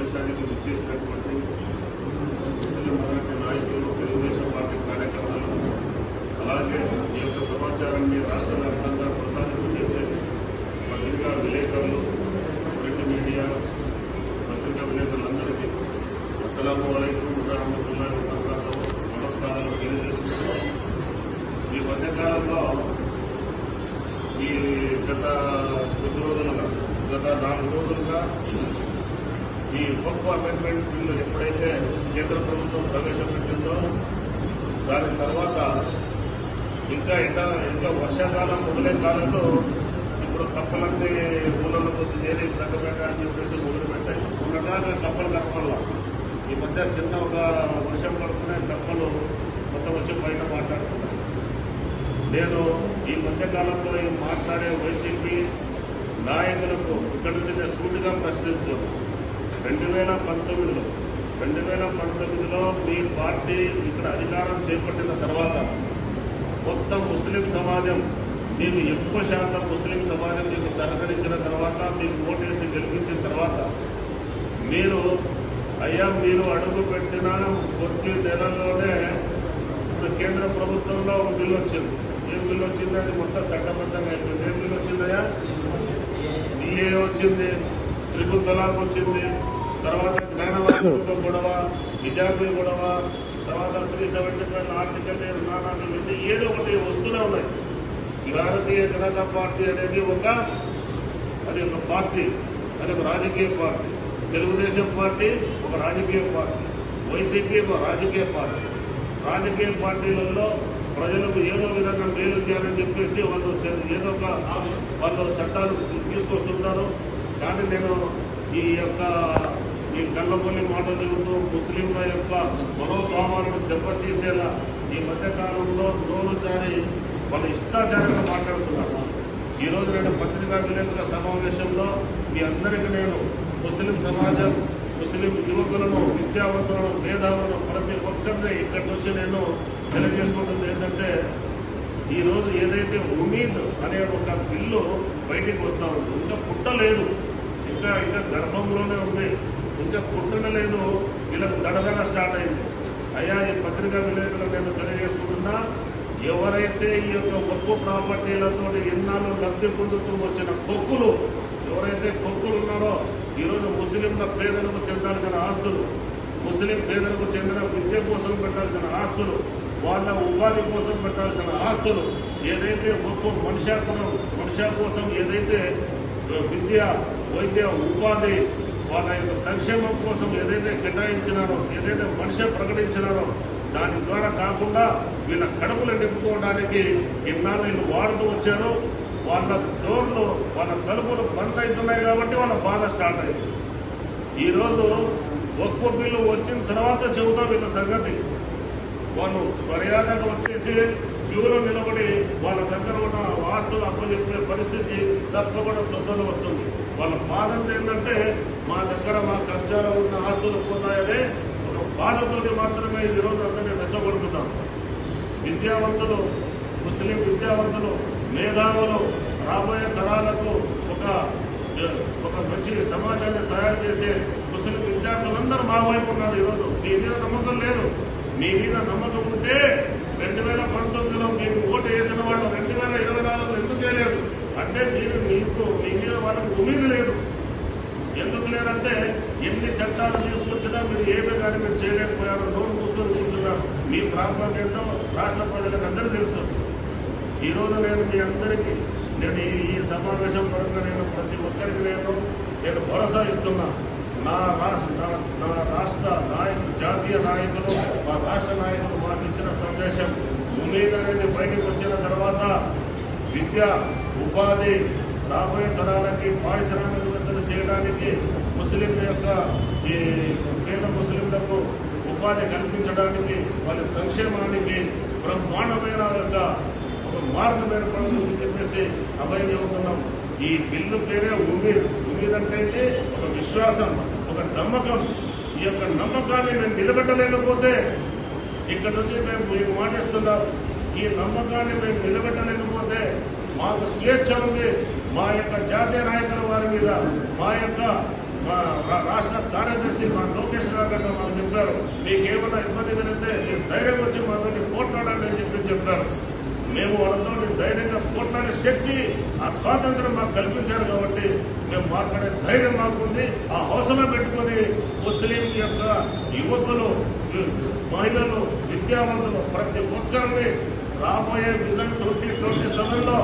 సమావేశానికి విచ్చేసినటువంటి ముస్లిం మైనార్టీ నాయకులు తెలుగుదేశం పార్టీ కార్యకర్తలు అలాగే ఈ యొక్క సమాచారాన్ని రాష్ట్ర వ్యాప్తంగా ప్రసారం చేసే పత్రికా విలేకరులు ప్రింట్ మీడియా పత్రికా విలేకరులందరికీ అస్సలం వలైకు వరహమతుల్లాహి వబరకాతుహు నమస్కారాలు తెలియజేస్తున్నాం ఈ మధ్యకాలంలో ఈ గత కొద్ది రోజులుగా గత నాలుగు రోజులుగా ఈ వక్ఫ్ అమెండ్మెంట్ బిల్లు ఎప్పుడైతే కేంద్ర ప్రభుత్వం ప్రవేశపెట్టిందో దాని తర్వాత ఇంకా ఎండ ఇంకా వర్షాకాలం మొదలై కాలంలో ఇప్పుడు కప్పలన్నీ ఊళ్ళలోకి వచ్చి చేరి దగ్గరపెట్ట అని చెప్పేసి మొదలుపెట్టాయి ఉన్నదాకా కప్పలు కప్పల్లా. ఈ మధ్య చిన్న ఒక వర్షం పడుతున్నాయి కప్పలు మొత్తం వచ్చి బయట మాట్లాడుతున్నాయి నేను ఈ మధ్యకాలంలో మాట్లాడే వైసీపీ నాయకులకు ఇక్కడ నుంచి నేను సూటిగా ప్రశ్నిస్తున్నాను. రెండు వేల పంతొమ్మిదిలో రెండు వేల పంతొమ్మిదిలో మీ పార్టీ ఇక్కడ అధికారం చేపట్టిన తర్వాత మొత్తం ముస్లిం సమాజం మీకు ఎక్కువ శాతం ముస్లిం సమాజం మీకు సహకరించిన తర్వాత మీకు ఓటేసి గెలిపించిన తర్వాత మీరు అయ్యా మీరు అడుగు పెట్టిన కొద్ది నెలల్లోనే ఇప్పుడు కేంద్ర ప్రభుత్వంలో ఒక బిల్లు వచ్చింది. ఏం బిల్లు వచ్చింది? అది మొత్తం చట్టబద్ధంగా అయిపోయింది. ఏం బిల్లు వచ్చిందయ్యా? సిఏ వచ్చింది ట్రిపుల్ తలాక్ వచ్చింది తర్వాత జ్ఞానవాద గొడవ హిజాబీ గొడవ తర్వాత త్రీ సెవెంటీ ఫైవ్ ఆర్టికల్ నానాలు ఇవన్నీ ఏదో ఒకటి వస్తూనే ఉన్నాయి. ఈ భారతీయ జనతా పార్టీ అనేది ఒక అది ఒక పార్టీ అది ఒక రాజకీయ పార్టీ. తెలుగుదేశం పార్టీ ఒక రాజకీయ పార్టీ. వైసీపీ ఒక రాజకీయ పార్టీ. రాజకీయ పార్టీలలో ప్రజలకు ఏదో విధంగా మేలు చేయాలని చెప్పేసి వాళ్ళు చే- ఏదో ఒక వాళ్ళు చట్టాలు తీసుకొస్తుంటారు. కానీ నేను ఈ యొక్క ఈ కళ్ళబొల్లి మాటలు చెబుతూ ముస్లింల యొక్క మనోభావాలను దెబ్బతీసేలా ఈ మధ్యకాలంలో నోరు జారి వాళ్ళ ఇష్టాచారంగా మాట్లాడుతున్నారు. ఈరోజు నేను పత్రికా విలేకరుల సమావేశంలో మీ అందరికీ నేను ముస్లిం సమాజం ముస్లిం యువకులను విద్యావంతులను మేధావులను ప్రతి ఒక్కరిని ఇక్కడి నుంచి నేను తెలియజేసుకుంటుంది ఏంటంటే ఈరోజు ఏదైతే ఉమీద్ అనే ఒక బిల్లు బయటికి వస్తా ఉంది. ఇంకా పుట్టలేదు. ఇంకా ఇంకా గర్భంలోనే ఉంది. ఇంకా పుట్టనలేదు వీళ్ళకు దడదడ స్టార్ట్ అయింది. అయ్యా ఈ పత్రికా విలేకరులు నేను తెలియజేసుకుంటున్నా ఎవరైతే ఈ యొక్క ఒక్కు ప్రాపర్టీలతో ఎన్నాళ్ళు లబ్ధి పొందుతూ వచ్చిన కొక్కులు ఎవరైతే కొక్కులు ఉన్నారో ఈరోజు ముస్లింల పేదలకు చెందాల్సిన ఆస్తులు ముస్లిం పేదలకు చెందిన విద్య కోసం పెట్టాల్సిన ఆస్తులు వాళ్ళ ఉపాధి కోసం పెట్టాల్సిన ఆస్తులు ఏదైతే ఒక్కు మనుష్యాకులం మనుష్య కోసం ఏదైతే విద్య వైద్య ఉపాధి వాళ్ళ యొక్క సంక్షేమం కోసం ఏదైతే కేటాయించినారో ఏదైతే మనిషి ప్రకటించినారో దాని ద్వారా కాకుండా వీళ్ళ కడుపులు నింపుకోవడానికి ఇన్నాళ్ళు వీళ్ళు వాడుతూ వచ్చారు. వాళ్ళ డోర్లు వాళ్ళ తలుపులు బంద్ అవుతున్నాయి కాబట్టి వాళ్ళ బాధ స్టార్ట్ అయింది. ఈరోజు ఒక్క బిల్లు వచ్చిన తర్వాత చెబుతాం వీళ్ళ సంగతి. వాళ్ళు మర్యాదగా వచ్చేసి క్యూలో నిలబడి వాళ్ళ దగ్గర ఉన్న ఆస్తులు అప్పచెప్పే పరిస్థితి తప్పకుండా తొందరలో వస్తుంది. వాళ్ళ బాధ ఏంటంటే మా దగ్గర మా కబ్జాలో ఉన్న ఆస్తులు పోతాయనే ఒక బాధతోటి మాత్రమే ఈరోజు అందరినీ రెచ్చగొడుతున్నాం. విద్యావంతులు ముస్లిం విద్యావంతులు మేధావులు రాబోయే తరాలకు ఒక ఒక మంచి సమాజాన్ని తయారు చేసే ముస్లిం విద్యార్థులందరూ మా వైపు ఉన్నారు ఈరోజు. మీ మీద నమ్మకం లేదు. మీ మీద నమ్మకం ఉంటే రెండు వేల పంతొమ్మిదిలో మీకు ఓటు వేసిన వాళ్ళు రెండు వేల ఇరవై అంటే మీరు మీకు మీ మీద వాళ్ళకి ఉమీదు లేదు. ఎందుకు లేదంటే ఎన్ని చట్టాలు తీసుకొచ్చినా మీరు ఏమీ కానీ మీరు చేయలేకపోయారు నోరు మూసుకొని కూర్చున్నారు. మీ ప్రాబ్లం రాష్ట్ర ప్రజలకు అందరూ తెలుసు. ఈరోజు నేను మీ అందరికీ నేను ఈ సమావేశం పరంగా నేను ప్రతి ఒక్కరికి నేను నేను భరోసా ఇస్తున్నా. నా రాష్ట్ర నా నా రాష్ట్ర నాయకులు జాతీయ నాయకులు మా రాష్ట్ర నాయకులు మాకు ఇచ్చిన సందేశం. ఉమీద్ అనేది బయటకు వచ్చిన తర్వాత విద్య ఉపాధి రాబోయే తరాలకి పారిశ్రామికవేత్తలు చేయడానికి ముస్లింల యొక్క ఈ పేద ముస్లింలకు ఉపాధి కల్పించడానికి వాళ్ళ సంక్షేమానికి బ్రహ్మాండమైన యొక్క ఒక మార్గం ఏర్పడుతుందని చెప్పేసి అభయం చెబుతున్నాం. ఈ బిల్లు పేరే ఉమీద్ ఉమీద్ అంటే ఒక విశ్వాసం ఒక నమ్మకం. ఈ యొక్క నమ్మకాన్ని మేము నిలబెట్టలేకపోతే ఇక్కడ నుంచి మేము మీకు మాటిస్తున్నాం ఈ నమ్మకాన్ని మేము నిలబెట్టలేకపోతే మాకు స్వేచ్ఛ ఉంది. మా యొక్క జాతీయ నాయకుల వారి మీద మా యొక్క మా రాష్ట్ర కార్యదర్శి మా లోకేష్ గారు గారు మాకు చెప్పారు. మీకేమైనా ఇబ్బంది కలిగితే మీరు ధైర్యం వచ్చి మాతో పోట్లాడండి అని చెప్పి చెప్తారు మేము వాళ్ళతో ధైర్యంగా పోట్లాడే శక్తి ఆ స్వాతంత్రం మాకు కల్పించారు కాబట్టి మేము మాట్లాడే ధైర్యం మాకుంది. ఆ హౌసలో పెట్టుకొని ముస్లిం యొక్క యువకులు మహిళలు విద్యావంతులు ప్రతి ఒక్కరిని రాబోయే విజన్ ట్వంటీ ట్వంటీ సెవెన్లో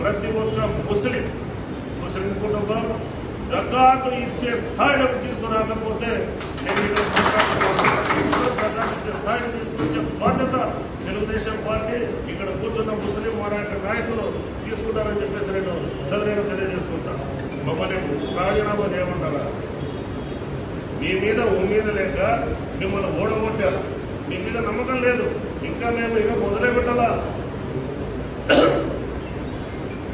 ప్రతి ఒక్క ముస్లిం ముస్లిం కుటుంబం జకాతు ఇచ్చే స్థాయిలోకి తీసుకురాకపోతే నేను జకాతు ఇచ్చే స్థాయికి తీసుకొచ్చే బాధ్యత తెలుగుదేశం పార్టీ ఇక్కడ కూర్చున్న ముస్లిం మరాఠా నాయకులు తీసుకుంటారని చెప్పేసి నేను సదరైన తెలియజేసుకుంటాను మమ్మల్ని రాజీనామా చేయమంటారా? మీ మీద ఉమ్మీద లేక మిమ్మల్ని ఓడగొట్టారు? మీ మీద నమ్మకం లేదు. ఇంకా మేము ఇక మొదలే పెట్టాలా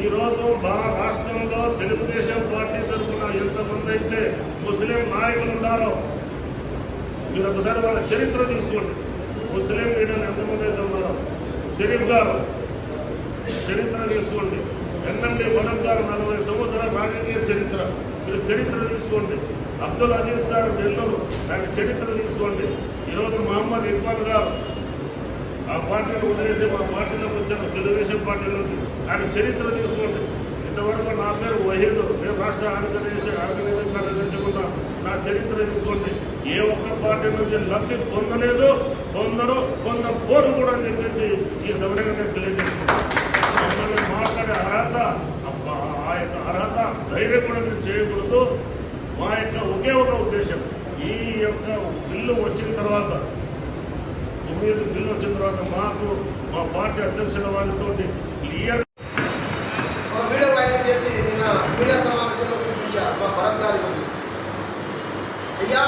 ఈరోజు మా రాష్ట్రంలో తెలుగుదేశం పార్టీ తరఫున ఎంతమంది అయితే ముస్లిం నాయకులు ఉన్నారో మీరు ఒకసారి వాళ్ళ చరిత్ర తీసుకోండి ముస్లిం లీడర్లు ఎంతమంది అయితే ఉన్నారో. షరీఫ్ గారు చరిత్ర తీసుకోండి ఎన్ఎండి ఫలం గారు నలభై సంవత్సరాల రాజకీయ చరిత్ర. మీరు చరిత్ర తీసుకోండి అబ్దుల్ అజీజ్ గారు నెల్లూరు ఆయన చరిత్ర తీసుకోండి ఈరోజు మహమ్మద్ ఇక్బాల్ గారు ఆ పార్టీని వదిలేసి మా పార్టీలోకి వచ్చాను. తెలుగుదేశం పార్టీలోకి ఆయన చరిత్ర తీసుకోండి. ఇంతవరకు నా పేరు వహీదు నేను రాష్ట్ర ఆర్గనైజ్ ఆర్గనైజేషన్ కార్యదర్శి ఉన్నా నా చరిత్ర తీసుకోండి. ఏ ఒక్క పార్టీ నుంచి లబ్ధి పొందలేదు. పొందరు పొందపోరు కూడా అని చెప్పేసి ఈ సమయంగా నేను తెలియజేస్తున్నాను. మాట్లాడే అర్హత అబ్బా, ఆ యొక్క అర్హత ధైర్యం కూడా మీరు చేయకూడదు. మా యొక్క ఒకే ఒక ఉద్దేశం. ఈ యొక్క బిల్లు వచ్చిన తర్వాత తొమ్మిది బిల్లు వచ్చిన తర్వాత మాకు మా పార్టీ అధ్యక్షుల వారితో క్లియర్ వీడియో వైరల్ చేసి నిన్న మీడియా సమావేశంలో చూపించారు మా భరత్ గారి గురించి. అయ్యా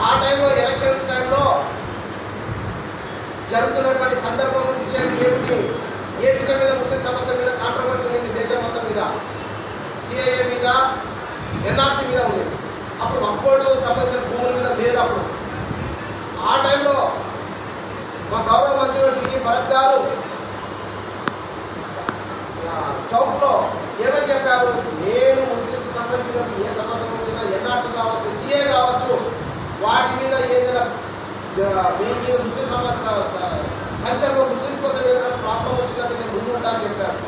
ఆ టైంలో ఎలక్షన్స్ టైంలో జరుగుతున్నటువంటి సందర్భం విషయం ఏమిటి? ఏ విషయం మీద ముస్లిం సమస్యల మీద కాంట్రవర్సీ ఉంది దేశం మొత్తం మీద? సిఐఏ మీద ఎన్ఆర్సీ మీద ఉంది అప్పుడు అప్పుడు సంబంధించిన భూముల మీద లేదు అప్పుడు ఆ టైంలో మా గౌరవ మంత్రి టీజీ భరత్ గారు ఆ, చౌక్లో ఏమని చెప్పారు నేను ముస్లింస్ సంబంధించిన ఏ సమస్య వచ్చినా ఎన్ఆర్సీ కావచ్చు సిఏ కావచ్చు వాటి మీద ఏదైనా జ- మీ మీద ముస్లిం సమస్య స- సంక్షేమం ముస్లిమ్స్ కోసం ఏదైనా ప్రాబ్లం వచ్చిందంటే నేను ముందు ఉంటా అని చెప్పారు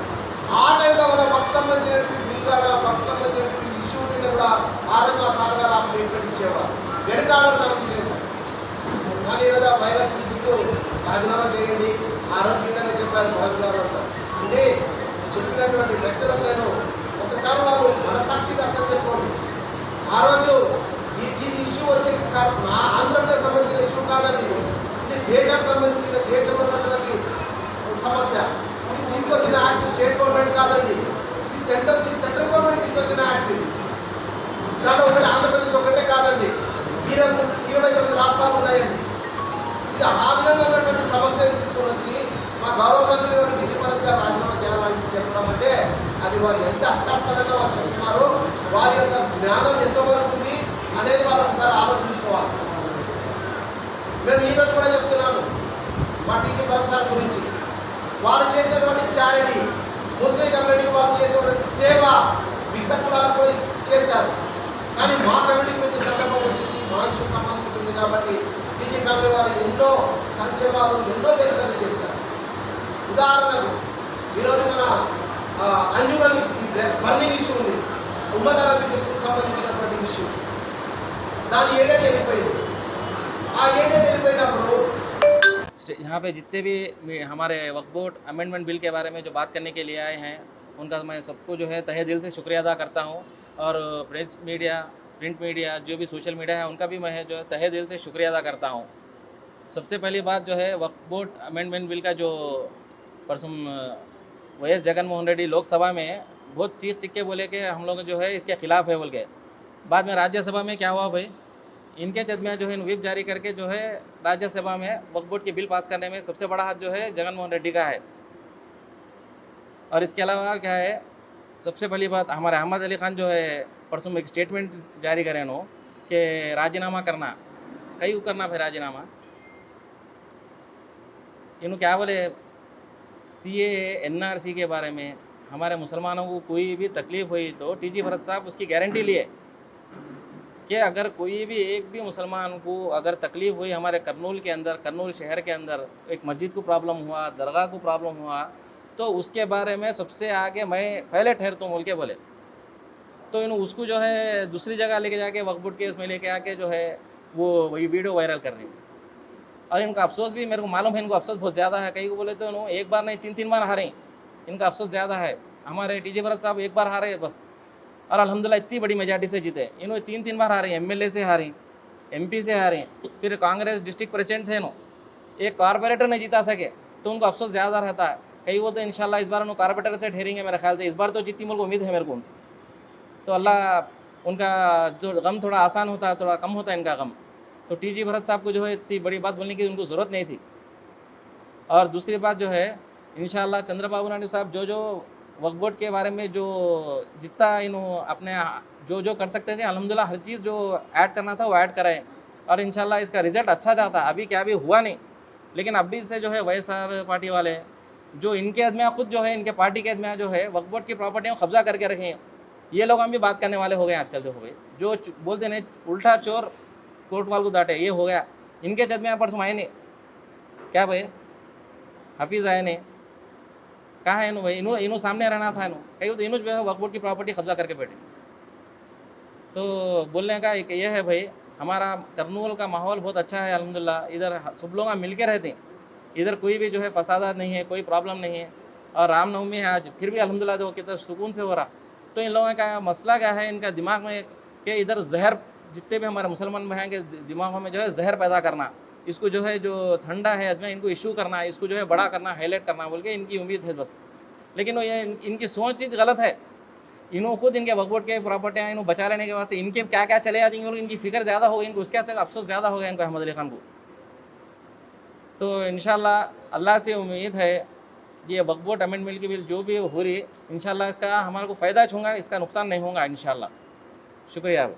ఆ టైంలో కూడా వర్క్ సంబంధించినటువంటి బిల్ కానీ సంబంధించినటువంటి ఇష్యూ ఉంటే కూడా ఆ రోజు మా సార్ గారు ఆ స్టేట్మెంట్ ఇచ్చేవారు. వెనుకాడరు దాని విషయం కానీ ఈరోజు ఆ పైన చూపిస్తూ రాజీనామా చేయండి ఆ రోజు విధంగా చెప్పారు భరత్ గారు అంతా అంటే చెప్పినటువంటి వ్యక్తులకు నేను ఒకసారి వాళ్ళు మనసాక్షిగా అర్థం చేసుకోండి. ఆ రోజు ఈ ఈ ఇష్యూ వచ్చేసి కా- నా ఆంధ్రప్రదేశ్ సంబంధించిన ఇష్యూ కాదండి ఇది ఇది దేశానికి సంబంధించిన దేశంలో ఉన్నటువంటి సమస్య ఇది తీసుకొచ్చిన యాక్ట్ స్టేట్ గవర్నమెంట్ కాదండి ఇది సెంట్రల్ సెంట్రల్ గవర్నమెంట్ తీసుకొచ్చిన యాక్ట్ ఇది దాంట్లో ఒకటి ఆంధ్రప్రదేశ్ ఒకటే కాదండి ఇరవై తొమ్మిది రాష్ట్రాలు ఉన్నాయండి. ఇది ఆ విధంగా ఉన్నటువంటి సమస్యను తీసుకొని వచ్చి మా గౌరవ మంత్రి గారు ఢిల్లీ గారు రాజీనామా చేయాలని చెప్పడం అంటే అది వారు ఎంత హాస్యాస్పదంగా వారు చెప్తున్నారు వారి యొక్క జ్ఞానం ఎంతవరకు ఉంది అనేది వాళ్ళు ఒకసారి ఆలోచించుకోవాలి. మేము ఈరోజు కూడా చెప్తున్నాను మా టీజీ భరత్ గురించి. వారు చేసినటువంటి చారిటీ ముస్లిం కమ్యూనిటీకి వాళ్ళు చేసినటువంటి సేవ మిగతా కులాలకు కూడా చేశారు. కానీ మా కమ్యూనిటీ గురించి సందర్భం వచ్చింది మా ఇష్యూ సంబంధం కాబట్టి టీజీ ఫ్యామిలీ వారు ఎన్నో సంక్షేమాలు ఎన్నో వెలుగులు చేశారు ఉదాహరణకు ఈరోజు మన ఆ, అంజుమన్ ఇష్యూ బర్నింగ్ ఇష్యూ ఉంది ఉమ్మర్ అరబిక్ స్కూల్ సంబంధించినటువంటి ఇష్యూ దాని ఏడేటి వెళ్ళిపోయింది ఆ ఏడేటి వెళ్ళిపోయినప్పుడు स्टे- यहाँ पे जितने भी मी- हमारे वक्फ बोर्ड अमेंडमेंट बिल के बारे में जो बात करने के लिए आए हैं उनका मैं सबको जो है तहे दिल से शुक्रिया अदा करता हूँ और प्रेस मीडिया प्रिंट मीडिया, जो भी सोशल मीडिया है, उनका भी मैं जो है तहे दिल से शुक्रिया अदा करता हूँ। सबसे पहली बात जो है वक्फ बोर्ड अमेंडमेंट बिल का जो परसों वाई एस जगन मोहन रेड्डी लोकसभा में बहुत चीख चिक के बोले कि हम लोग जो है इसके खिलाफ है बोल के बाद में राज्यसभा में क्या हुआ भाई? इनके दरमियान जो है व्हिप जारी करके जो है, राज्यसभा में वक्फ बोर्ड की बिल पास करने में सबसे बड़ा हाथ जो है जगन मोहन रेड्डी का है। और इसके अलावा क्या है, सबसे पहली बात, हमारे अहमद अली खान जो है परसों एक स्टेटमेंट जारी करें नो, कि राजीनामा करना। कई करना फिर राजीनामा? इन्हों क्या बोले? सी एन के बारे में। हमारे मुसलमानों को कोई भी तकलीफ़ हुई तो टीजी भरत साहब उसकी गारंटी लिए। कि अगर कोई भी एक भी मुसलमान को अगर तकलीफ़ हुई हमारे करनूल के अंदर करनूल शहर के अंदर, एक मस्जिद को प्रॉब्लम हुआ, दरगाह को प्रॉब्लम हुआ तो उसके बारे में सबसे आगे मैं पहले ठहरता हूँ बोल के बोले। तो इन उसको जो है दूसरी जगह लेके जाके वकबुट केस में लेके आके जो है वो वही वीडियो वायरल कर रहे हैं। और इनका अफसोस भी मेरे को मालूम है, इनको अफसोस बहुत ज़्यादा है। कई को बोले तो इन्हों एक बार नहीं तीन तीन बार हारे। इनका अफसोस ज़्यादा है। हमारे टीजे भरत साहब एक बार हारे बस। और अलहमदिल्ला इतनी बड़ी मेजॉरिटी से जीते। इन्होंने तीन तीन बार हारे एमएलए से हारे एमपी से हारे, फिर कांग्रेस डिस्ट्रिक्ट प्रेसिडेंट थे नो। एक कारपोरेटर नहीं जीता सके तो उनको अफसोस ज़्यादा रहता है। कई वो तो इंशाल्लाह इस बार उन्होंने कारपोरेटर से ठहरेंगे मेरे ख्याल से। इस बार तो जितनी मुल्क उम्मीद है मेरे को उनसे। तो अल्लाह, उनका जो गम थोड़ा आसान होता है, थोड़ा कम होता है इनका गम। तो टी जी भरत साहब को जो है इतनी बड़ी बात बोलने की उनको ज़रूरत नहीं थी। और दूसरी बात जो है इन चंद्रबाबू नायडू साहब जो जो वक्फ बोर्ड के बारे में जो जितना इन अपने जो जो कर सकते थे अलहमदिल्ला हर चीज़ जो ऐड करना था वो ऐड कराए। और इंशाल्लाह इसका रिज़ल्ट अच्छा जाता, अभी क्या अभी हुआ नहीं। लेकिन अभी से जो है वाई पार्टी वाले, जो इनके अदमिया खुद जो है इनके पार्टी के अदमिया जो है वक्फ बोर्ड की प्रॉपर्टियाँ कब्जा करके रखे ये लोग हम भी बात करने वाले हो गए आजकल जो हो गए। जो बोलते नहीं उल्टा चोर कोर्ट वाल को दाटे ये हो गया। इनके जद में यहाँ परसों आए नहीं। क्या भाई? हफीज़ आए नहीं। कहाँ है इन्हों भाई? इन्हों इन्हों सामने रहना था इन्हों कहीं तो इन्हों जो है वक्फ बोर्ड की प्रॉपर्टी कब्जा करके बैठे। तो बोलने का एक ये है भाई, हमारा करनूल का माहौल बहुत अच्छा है, अल्हम्दुलिल्लाह। इधर सब लोग मिल के रहते हैं। इधर कोई भी जो है फसादा नहीं है, कोई प्रॉब्लम नहीं है। और रामनवमी है आज, फिर भी अल्हम्दुलिल्लाह देखो कितना सुकून से हो रहा। तो इन लोगों का मसला क्या है? इनका दिमाग में कि इधर जहर जितने भी हमारे मुसलमान भाई के दिमागों में जो है जहर पैदा करना, इसको जो है जो ठंडा है अजमें इनको इशू करना है इसको जो है बड़ा करना, हाईलाइट करना, बोल के इनकी उम्मीद है बस। लेकिन वो ये इनकी सोच चीज़ गलत है। इन्हों खुद इनके वकबोट के प्रॉपर्टियाँ इन्हों बचा लेने के वास्ते इनके क्या क्या चले जाती हैं, इनकी फ़िक्र ज़्यादा हो गई इनको उसके अफसोस ज़्यादा हो गया इनको अहमद अली खान को। तो इन अल्लाह से उम्मीद है ये वकबोट अमेंडमेंट के बिल जो भी हो रही है इनशाला इसका हमारे को फ़ायदा छूँगा, इसका नुकसान नहीं होगा इन शुक्रिया।